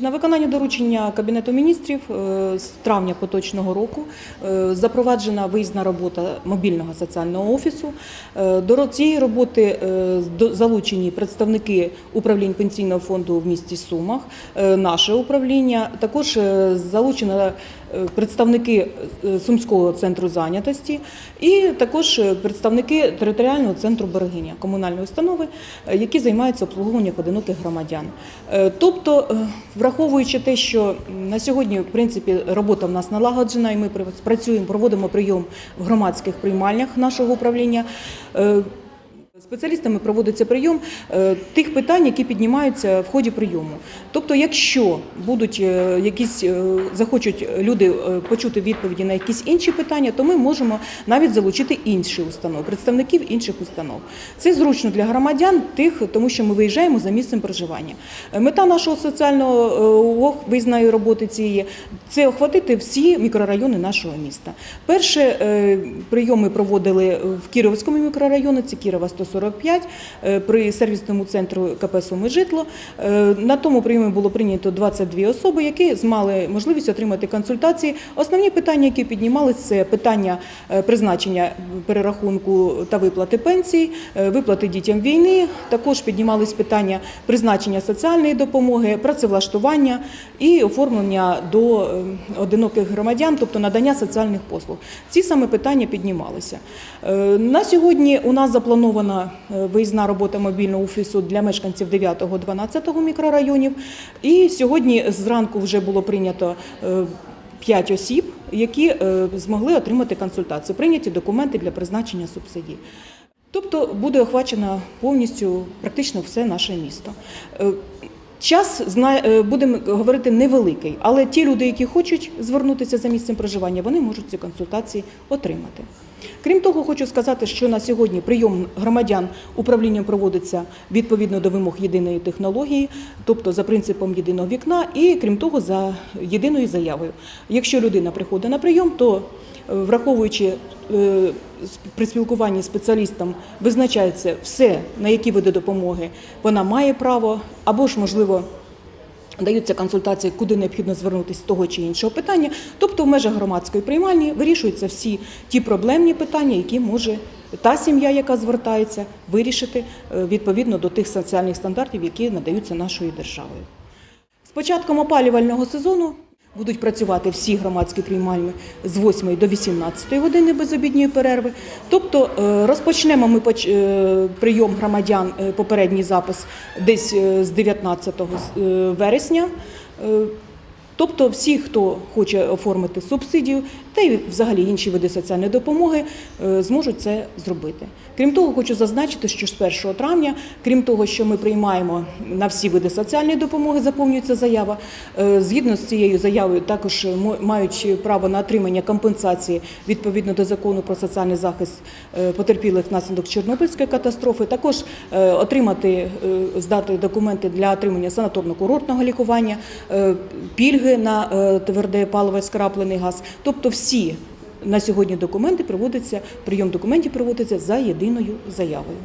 На виконання доручення Кабінету міністрів е, з травня поточного року е, запроваджена виїзна робота мобільного соціального офісу. Е, До цієї роботи залучені представники управлінь пенсійного фонду в місті Сумах, наше управління. Також залучено представники Сумського центру зайнятості і також представники територіального центру берегиня комунальної установи, які займаються обслуговуванням одиноких громадян. Тобто, враховуючи те, що на сьогодні в принципі робота в нас налагоджена, і ми пр- працюємо, проводимо прийом в громадських приймальнях нашого управління. Спеціалістами проводиться прийом е, тих питань, які піднімаються в ході прийому. Тобто, якщо будуть е, якісь е, захочуть люди почути відповіді на якісь інші питання, то ми можемо навіть залучити інші установи, представників інших установ. Це зручно для громадян, тих, тому що ми виїжджаємо за місцем проживання. Мета нашого соціального визнаю роботи цієї це охватити всі мікрорайони нашого міста. Перше прийоми проводили в Кіровському мікрорайоні, це Кірова 140. 45 е, при сервісному центру КП «Суми житло». Е, на тому прийомі було прийнято 22 особи, які мали можливість отримати консультації. Основні питання, які піднімалися, це питання е, призначення перерахунку та виплати пенсій, виплати дітям війни. Також піднімались питання призначення соціальної допомоги, працевлаштування і оформлення до ем, одиноких громадян, тобто надання соціальних послуг. Ці саме питання піднімалися. На сьогодні у нас запланована е, виїзна робота мобільного офісу для мешканців 9-12 мікрорайонів. І сьогодні зранку вже було прийнято е, п'ять осіб, які е, змогли отримати консультацію, прийняті документи для призначення субсидій. Тобто буде охвачено повністю практично все наше місто. Час е, будемо говорити невеликий, але ті люди, які хочуть звернутися за місцем проживання, вони можуть ці консультації отримати. Крім того, хочу сказати, що на сьогодні прийом громадян управлінням проводиться відповідно до вимог єдиної технології, тобто за принципом єдиного вікна, і крім того, за єдиною заявою. Якщо людина приходить на прийом, то враховуючи е, при спілкуванні з спеціалістом, визначається все, на які види допомоги вона має право, або ж можливо. Даються консультації, куди необхідно звернутися з того чи іншого питання. Тобто в межах громадської приймальні вирішуються всі ті проблемні питання, які може та сім'я, яка звертається, вирішити е, відповідно до тих соціальних стандартів, які надаються нашою державою. З початком опалювального сезону будуть працювати всі громадські приймальні з 8 до 18 години без обідньої перерви. Тобто е, розпочнемо ми е, прийом громадян, е, попередній запис десь з 19 е, вересня. Тобто всі, хто хоче оформити субсидію та й взагалі інші види соціальної допомоги, е, зможуть це зробити. Крім того, хочу зазначити, що з 1 травня, крім того, що ми приймаємо на всі види соціальної допомоги, заповнюється заява. е, Згідно з цією заявою, також мають право на отримання компенсації відповідно до закону про соціальний захист е, потерпілих внаслідок Чорнобильської катастрофи. Також отримати, здати документи для отримання санаторно-курортного лікування, е, пільги на е, тверде паливо скраплений газ. Тобто всі на сьогодні документи проводяться, прийом документів проводиться за єдиною заявою.